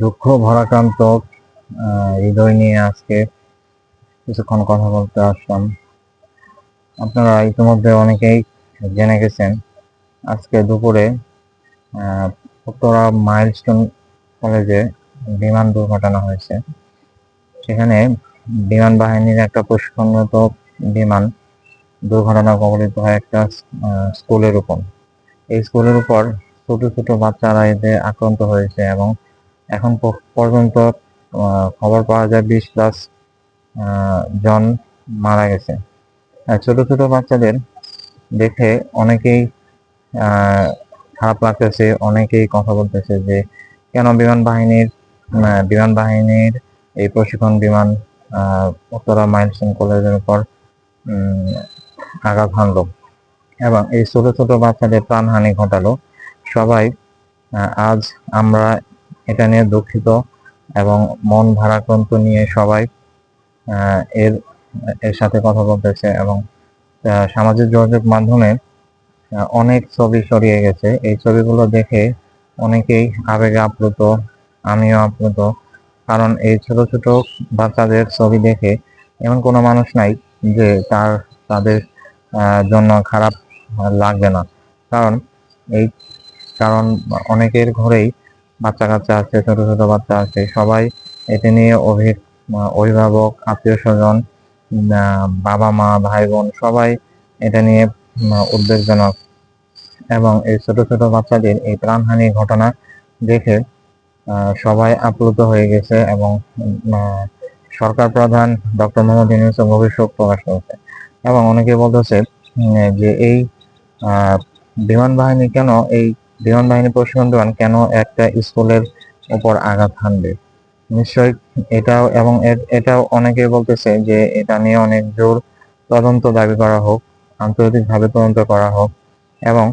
দুঃখ, ভরাক্রান্ত হৃদয় নিয়ে আজকে কিছুক্ষণ কথা বলতে আসলাম। আপনারা ইতিমধ্যে অনেকেই জেনে গেছেন, আজকে দুপুরে উত্তরা মাইলস্টোন কলেজে বিমান দুর্ঘটনা হয়েছে। সেখানে বিমান বাহিনীর একটা প্রশিক্ষণরত বিমান দুর্ঘটনা কবলিত হয় একটা স্কুলের উপর। এই স্কুলের উপর ছোট ছোট বাচ্চারা এতে আক্রান্ত হয়েছে এবং এখন পর্যন্ত খবর পাওয়া যায় বিশ প্লাস জন মারা গেছে। ছোট ছোট বাচ্চাদের দেখে অনেকেই খারাপ লাগতেছে, অনেকেই কথা বলতেছে যে, কেন বিমান বাহিনীর বিমান বাহিনীর এই প্রশিক্ষণ বিমান উত্তরা মাইলস্টোন কলেজের উপর আঘাত হানল। এবং এই ছোট ছোট বাচ্চাদের প্রাণহানি ঘটালো। সবাই আজ আমরা এটা নিয়ে দুঃখিত এবং মন ভারাক্রান্ত নিয়ে সবাই এর এর সাথে কথা বলতেছে এবং সামাজিক যোগাযোগ মাধ্যমে অনেক ছবি সরিয়ে গেছে। এই ছবিগুলো দেখে অনেকেই আবেগে আপ্লুত, আমিও আপ্লুত। কারণ এই ছোট ছোট বাচ্চাদের ছবি দেখে এমন কোনো মানুষ নাই যে তার, তাদের জন্য খারাপ লাগবে না। কারণ এই, কারণ অনেকের ঘরেই বাচ্চা কাচ্চা আছে ছোট ছোট বাচ্চা আছে, সবাই এতে নিয়ে অভি অভিভাবক আত্মীয় স্বজন বাবা মা ভাই বোন সবাই এটা নিয়ে উদ্বেগজনক। এবং এই ছোট ছোট বাচ্চাদের এই প্রাণহানি ঘটনা দেখে সবাই আপ্লুত হয়ে গেছে এবং সরকার প্রধান ডক্টর মোহাম্মদ ইউনূস গভীর শোক প্রকাশ করেছে। এবং অনেকে বলতেছে যে এই বিমান বাহিনী কেন এই বিমান বাহিনী প্রশিক্ষণ বিমান কেন একটা স্কুলের উপর আঘাত হানবে? নিশ্চয়ই এটাও এবং এটাও অনেকে বলতেছে যে এটা নিয়ে অনেক জোর তদন্ত দাবি করা হোক, আন্তর্জাতিকভাবে তদন্ত করা হোক এবং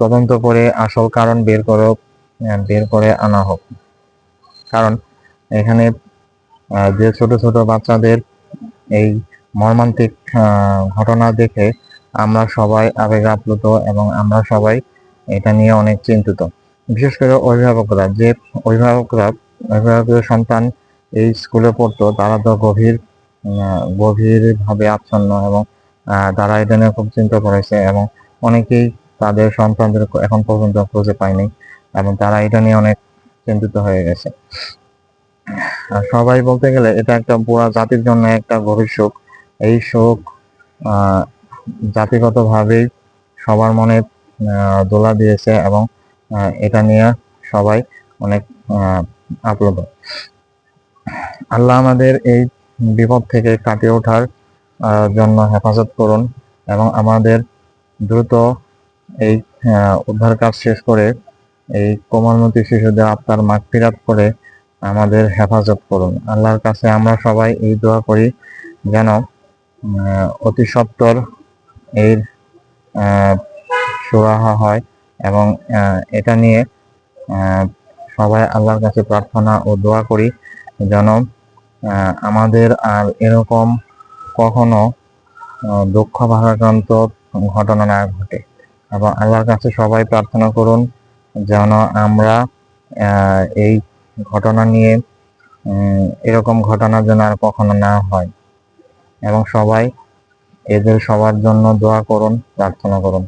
তদন্ত করে আসল কারণ বের করে বের করে আনা হোক। কারণ এখানে যে ছোট ছোট বাচ্চাদের এই মর্মান্তিক ঘটনা দেখে আমরা সবাই আবেগ আপ্লুত এবং আমরা সবাই এটা নিয়ে অনেক চিন্তিত। বিশেষ করে অভিভাবকরা, যে অভিভাবকরা অভিভাবকের সন্তান এই স্কুলে পড়তো, তারা তো গভীর গভীর ভাবে আচ্ছন্ন এবং তারা এটা নিয়ে খুব চিন্তা করেছে এবং অনেকেই তাদের সন্তানদের এখন পর্যন্ত খুঁজে পায়নি এবং তারা এটা নিয়ে অনেক চিন্তিত হয়ে গেছে। সবাই বলতে গেলে এটা একটা পুরা জাতির জন্য একটা গভীর শোক। এই শোক জাতিগতভাবেই সবার মনে দোলা দিয়েছে এবং এটা নিয়ে সবাই অনেক আপ্লুত। আল্লাহ আমাদের এই বিপদ থেকে কাটিয়ে ওঠার জন্য হেফাজত করুন এবং আমাদের দ্রুত এই উদ্ধার কাজ শেষ করে এই কোমলমতি শিশুদের আত্মার মাগফিরাত করে আমাদের হেফাজত করুন। আল্লাহর কাছে আমরা সবাই এই দোয়া করি যেন অতি সত্বর এর সুরাহা হয় এবং এটা নিয়ে সবাই আল্লাহর কাছে প্রার্থনা ও দোয়া করি যেন আমাদের আর এরকম কখনো দুঃখ ভারাক্রান্ত ঘটনা না ঘটে। এবং আল্লাহর কাছে সবাই প্রার্থনা করুন যেন আমরা এই ঘটনা নিয়ে এরকম ঘটনা যেন আর কখনো না হয়। এবং সবাই এদের সবার জন্য দোয়া করুন, প্রার্থনা করুন।